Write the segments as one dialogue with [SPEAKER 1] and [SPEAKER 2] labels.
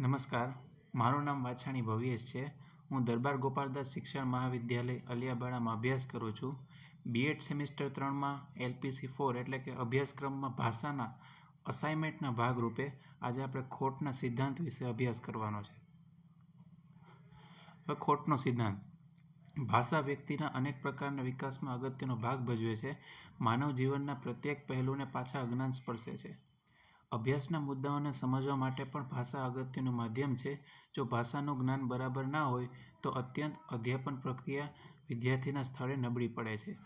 [SPEAKER 1] નમસ્કાર. મારું નામ વાછાણી ભવ્યેશ છે. હું દરબાર ગોપાલદાસ શિક્ષણ મહાવિદ્યાલય અલિયાબાડામાં અભ્યાસ કરું છું. બીએડ સેમિસ્ટર ત્રણમાં એલપીસી ફોર એટલે કે અભ્યાસક્રમમાં ભાષાના અસાઇનમેન્ટના ભાગરૂપે આજે આપણે ખોટના સિદ્ધાંત વિશે અભ્યાસ કરવાનો છે. ખોટનો સિદ્ધાંત. ભાષા વ્યક્તિના અનેક પ્રકારના વિકાસમાં અગત્યનો ભાગ ભજવે છે. માનવ જીવનના પ્રત્યેક પહેલુંને પાછા અજ્ઞાન સ્પર્શે છે. અભ્યાસના મુદ્દાઓને સમજવા માટે પણ ભાષા અગત્યનું માધ્યમ છે. જો ભાષાનું જ્ઞાન બરાબર ના હોય, તો અત્યંત અધ્યાપન પ્રક્રિયા વિદ્યાર્થીના સ્થળે નબળી પડે છે.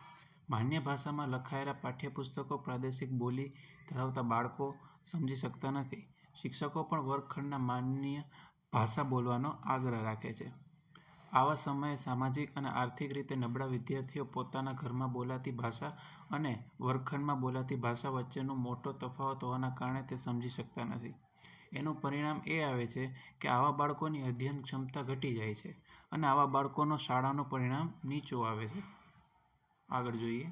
[SPEAKER 1] માન્ય ભાષામાં લખાયેલા પાઠ્યપુસ્તકો પ્રાદેશિક બોલી ધરાવતા બાળકો સમજી શકતા નથી. શિક્ષકો પણ વર્ગખંડના માન્ય ભાષા બોલવાનો આગ્રહ રાખે છે. આવા સમયે સામાજિક અને આર્થિક રીતે નબળા વિદ્યાર્થીઓ પોતાના ઘરમાં બોલાતી ભાષા અને વર્ગખંડમાં બોલાતી ભાષા વચ્ચેનો મોટો તફાવત હોવાના કારણે તે સમજી શકતા નથી. એનું પરિણામ એ આવે છે કે આવા બાળકોની અધ્યયન ક્ષમતા ઘટી જાય છે અને આવા બાળકોનો શાળાનું પરિણામ નીચું આવે છે. આગળ જોઈએ.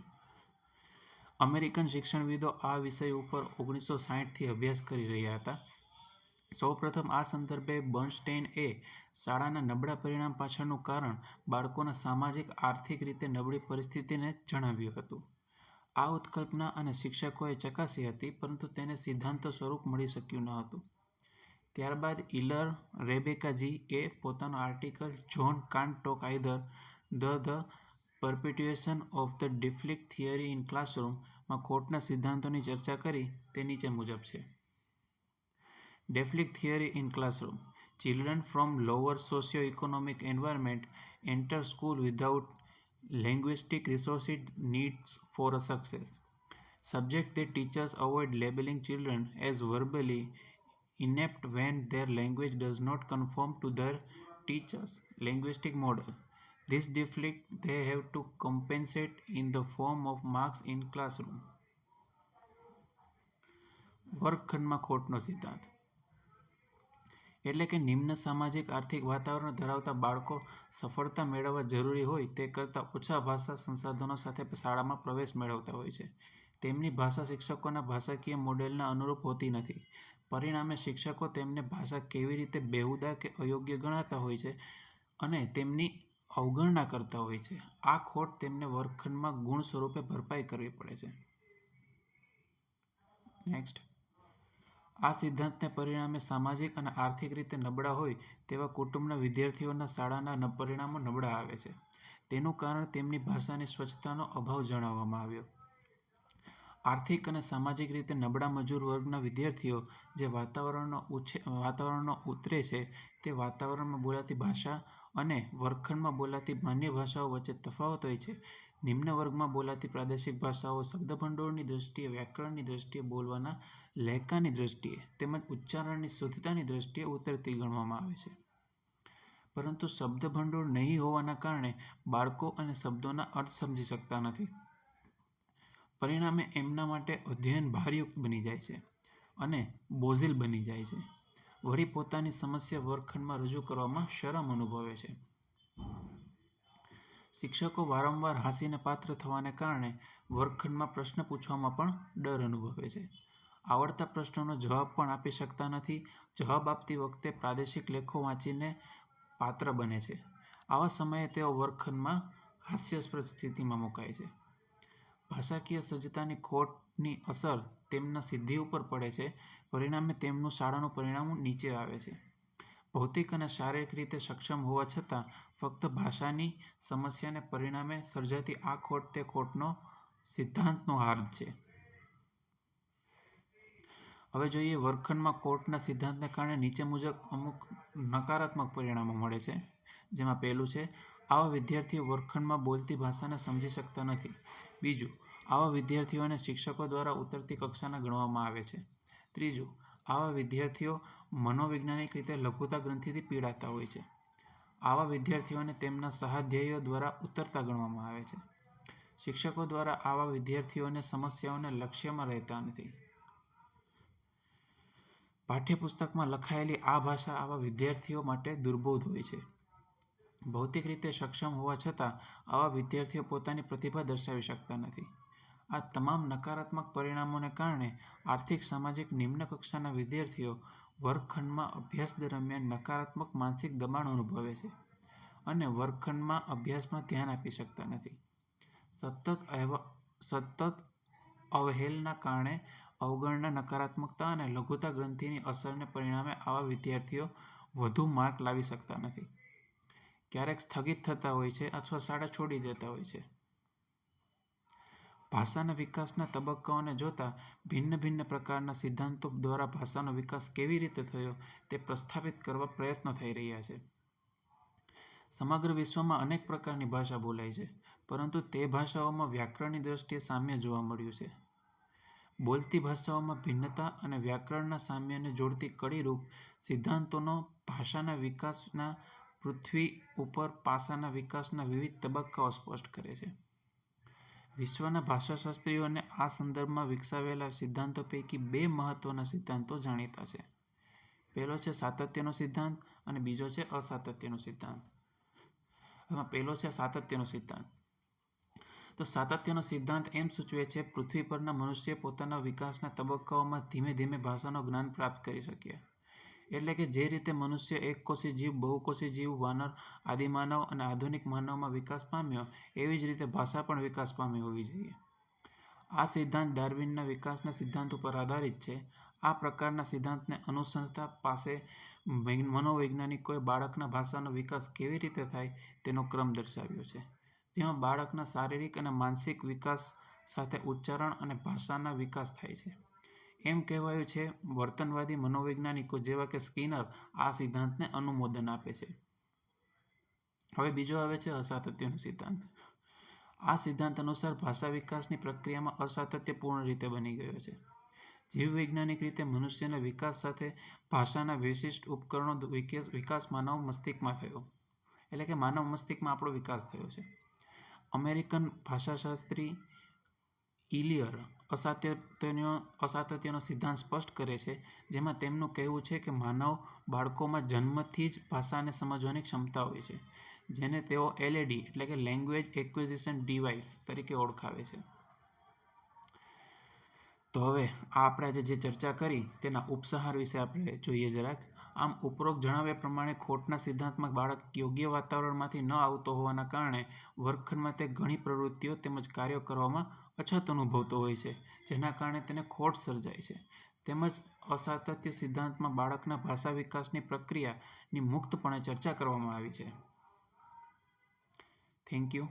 [SPEAKER 1] અમેરિકન શિક્ષણવિદો આ વિષય ઉપર ઓગણીસો સાહીઠથી અભ્યાસ કરી રહ્યા હતા. સૌપ્રથમ આ સંદર્ભે બર્નસ્ટેઇન એ શાળાના નબળા પરિણામ પાછળનું કારણ બાળકોના સામાજિક, આર્થિક રીતે નબળી પરિસ્થિતિને જણાવ્યું હતું. આ ઉત્કલ્પના અને શિક્ષકોએ ચકાસી હતી, પરંતુ તેને સિદ્ધાંત સ્વરૂપ મળી શક્યું ન હતું. ત્યારબાદ ઇલર રેબેકાજી એ પોતાનો article John Kahn talk either the the perpetuation of the deficit theory in ક્લાસરૂમમાં ખોટના સિદ્ધાંતોની ચર્ચા કરી તે નીચે મુજબ છે. Deflict theory in classroom. Children from lower socio-economic environment enter school without linguistic resources needs for a success. Subject that teachers avoid labeling children as verbally inept when their language does not conform to their teacher's linguistic model. This deflect they have to compensate in the form of marks in classroom. વર્ગખંડમાં ખોટનો સિદ્ધાંત એટલે કે નિમ્ન સામાજિક આર્થિક વાતાવરણ ધરાવતા બાળકો સફળતા મેળવવા જરૂરી હોય તે કરતાં ઓછા ભાષા સંસાધનો સાથે શાળામાં પ્રવેશ મેળવતા હોય છે. તેમની ભાષા શિક્ષકોના ભાષાકીય મોડેલના અનુરૂપ હોતી નથી. પરિણામે શિક્ષકો તેમને ભાષા કેવી રીતે બેહુદા કે અયોગ્ય ગણાતા હોય છે અને તેમની અવગણના કરતા હોય છે. આ ખોટ તેમને વર્ગખંડમાં ગુણ સ્વરૂપે ભરપાઈ કરવી પડે છે. નેક્સ્ટ. આ સિદ્ધાંતને પરિણામે સામાજિક અને આર્થિક રીતે નબળા હોય તેવા કુટુંબના વિદ્યાર્થીઓના શાળાના પરિણામો નબળા આવે છે. તેનું કારણ તેમની ભાષાની સ્વચ્છતાનો અભાવ જણાવવામાં આવ્યો. આર્થિક અને સામાજિક રીતે નબળા મજૂર વર્ગના વિદ્યાર્થીઓ જે વાતાવરણનો ઉછે, વાતાવરણનો ઉતરે છે તે વાતાવરણમાં બોલાતી ભાષા અને વર્ગખંડમાં બોલાતી માન્ય ભાષાઓ વચ્ચે તફાવત હોય છે નિમ્ન વર્ગમાં બોલાતી પ્રાદેશિક ભાષાઓ શબ્દભંડોળની દૃષ્ટિએ વ્યાકરણની દૃષ્ટિએ બોલવાના લહેકાની દૃષ્ટિએ તેમજ ઉચ્ચારણની શુદ્ધતાની દૃષ્ટિએ ઉતરતી ગણવામાં આવે છે. પરંતુ શબ્દભંડોળ નહીં હોવાના કારણે બાળકો અને શબ્દોના અર્થ સમજી શકતા નથી. પરિણામે એમના માટે અધ્યયન ભારયુક્ત બની જાય છે અને બોઝિલ બની જાય છે. વળી પોતાની સમસ્યા વર્ગખંડમાં રજૂ કરવામાં શરમ અનુભવે છે. શિક્ષકો વારંવાર હાંસીને પાત્ર થવાને કારણે વર્ગખંડમાં પ્રશ્ન પૂછવામાં પણ ડર અનુભવે છે. આવડતા પ્રશ્નોનો જવાબ પણ આપી શકતા નથી. જવાબ આપતી વખતે પ્રાદેશિક લેખો વાંચીને પાત્ર બને છે. આવા સમયે તેઓ વર્ગખંડમાં હાસ્યાસ્પદ સ્થિતિમાં મુકાય છે. ભાષાકીય સજ્જતાની ખોટની અસર તેમના સિદ્ધિ ઉપર પડે છે. પરિણામે તેમનું શાળાનું પરિણામ નીચે આવે છે. ભૌતિક અને શારીરિક રીતે સક્ષમ હોવા છતાં ફક્ત ભાષાની સમસ્યાને પરિણામે સર્જાતી આ ખોટ તે ખોટનો સિદ્ધાંતનો હાર્દ છે. હવે જોઈએ વર્ગખંડમાં કોર્ટના સિદ્ધાંતને કારણે નીચે મુજબ અમુક નકારાત્મક પરિણામો મળે છે, જેમાં પહેલું છે, આવા વિદ્યાર્થીઓ વર્ગખંડમાં બોલતી ભાષાને સમજી શકતા નથી. બીજું, આવા વિદ્યાર્થીઓને શિક્ષકો દ્વારા ઉતરતી કક્ષાના ગણવામાં આવે છે. ત્રીજું આવા વિદ્યાર્થીઓ મનોવૈજ્ઞાનિક રીતે લઘુતા ગ્રંથિથી પીડાતા હોય છે. આવા વિદ્યાર્થીઓને તેમના સહાધ્યાયીઓ દ્વારા ઉતરતા ગણવામાં આવે છે. શિક્ષકો દ્વારા આવા વિદ્યાર્થીઓને સમસ્યાઓને લક્ષ્યમાં રહેતા નથી. પાઠ્યપુસ્તકમાં લખાયેલી આ ભાષા આવા વિદ્યાર્થીઓ માટે દુર્બોધ હોય છે. ભૌતિક રીતે સક્ષમ હોવા છતાં આવા વિદ્યાર્થીઓ પોતાની પ્રતિભા દર્શાવી શકતા નથી. આ તમામ નકારાત્મક પરિણામોને કારણે આર્થિક સામાજિક નિમ્ન કક્ષાના વિદ્યાર્થીઓ વર્ગખંડમાં અભ્યાસ દરમિયાન નકારાત્મક માનસિક દબાણ અનુભવે છે અને વર્ગખંડમાં અભ્યાસમાં ધ્યાન આપી શકતા નથી. સતત અવહેલના કારણે અવગણના, નકારાત્મકતા અને લઘુતા ગ્રંથિની અસરને પરિણામે આવા વિદ્યાર્થીઓ વધુ માર્ક લાવી શકતા નથી, ક્યારેક સ્થગિત થતા હોય છે અથવા શાળા છોડી દેતા હોય છે. ભાષાના વિકાસના તબક્કાઓને જોતા, ભિન્ન ભિન્ન પ્રકારના સિદ્ધાંતો દ્વારા ભાષાનો વિકાસ કેવી રીતે થયો તે પ્રસ્થાપિત કરવા પ્રયત્નો થઈ રહ્યા છે. સમગ્ર વિશ્વમાં અનેક પ્રકારની ભાષા બોલાય છે, પરંતુ તે ભાષાઓમાં વ્યાકરણની દૃષ્ટિએ સામ્ય જોવા મળ્યું છે. બોલતી ભાષાઓમાં ભિન્નતા અને વ્યાકરણના સામ્યને જોડતી કડીરૂપ સિદ્ધાંતોનો ભાષાના વિકાસના પૃથ્વી ઉપર પાસાના વિકાસના વિવિધ તબક્કાઓ સ્પષ્ટ કરે છે. વિશ્વના ભાષાશાસ્ત્રીઓને આ સંદર્ભમાં વિકસાવેલા સિદ્ધાંતો પૈકી બે મહત્વના સિદ્ધાંતો જાણીતા છે. પહેલો છે સાતત્યનો સિદ્ધાંત અને બીજો છે અસાતત્યનો સિદ્ધાંત. એમાં પહેલો છે સાતત્યનો સિદ્ધાંત. તો સાતત્યનો સિદ્ધાંત એમ સૂચવે છે, પૃથ્વી પરના મનુષ્ય પોતાના વિકાસના તબક્કાઓમાં ધીમે ધીમે ભાષાનો જ્ઞાન પ્રાપ્ત કરી શક્યા. એટલે કે જે રીતે મનુષ્ય એકકોષી જીવ, બહુકોષી જીવ, વાનર, આદિમાનવ અને આધુનિક માનવમાં વિકાસ પામ્યો એવી જ રીતે ભાષા પણ વિકાસ પામી હોવી જોઈએ. આ સિદ્ધાંત ડાર્વિનના વિકાસના સિદ્ધાંત ઉપર આધારિત છે. આ પ્રકારના સિદ્ધાંતને અનુસંધતા પાસે મનોવૈજ્ઞાનિકોએ બાળકના ભાષાનો વિકાસ કેવી રીતે થાય તેનો ક્રમ દર્શાવ્યો છે, જેમાં બાળકના શારીરિક અને માનસિક વિકાસ સાથે ઉચ્ચારણ અને ભાષાના વિકાસ થાય છે. એમ કહેવાયું છે, વર્તનવાદી મનોવૈજ્ઞાનિકો જેવા કે સ્કિનર આ સિદ્ધાંતને અનુમોદન આપે છે. હવે બીજો આવે છે અસાતત્યનો સિદ્ધાંત. આ સિદ્ધાંત અનુસાર ભાષા વિકાસની પ્રક્રિયામાં અસાતત્ય પૂર્ણ રીતે બની ગયો છે. જીવવૈજ્ઞાનિક રીતે મનુષ્યના વિકાસ સાથે ભાષાના વિશિષ્ટ ઉપકરણો વિકાસ માનવ મસ્તિષ્કમાં થયો. એટલે કે માનવ મસ્તિષ્કમાં આપણો વિકાસ થયો છે. અમેરિકન ભાષાશાસ્ત્રી ઇલિયર અસાતત્યનો સિદ્ધાંત સ્પષ્ટ કરે છે, જેમાં તેમનું કહેવું છે કે માનવ બાળકોમાં જન્મથી જ ભાષાને સમજવાની ક્ષમતા હોય છે, જેને તેઓ એલએડી એટલે કે લેંગ્વેજ એક્વિઝિશન ડિવાઇસ તરીકે ઓળખાવે છે. તો હવે આ આપણે આજે જે ચર્ચા કરી તેના ઉપસહાર વિશે આપણે જોઈએ જરાક. આમ ઉપરોક્ત જણાવ્યા પ્રમાણે ખોટના સિદ્ધાંતમાં બાળક યોગ્ય વાતાવરણમાંથી ન આવતો હોવાના કારણે વર્ગખંડમાં તે ઘણી પ્રવૃત્તિઓ તેમજ કાર્યો કરવામાં અછત અનુભવતો હોય છે, જેના કારણે તેને ખોટ સર્જાય છે. તેમજ અસાતત્ય સિદ્ધાંતમાં બાળકના ભાષા વિકાસની પ્રક્રિયાની મુક્તપણે ચર્ચા કરવામાં આવી છે. Thank you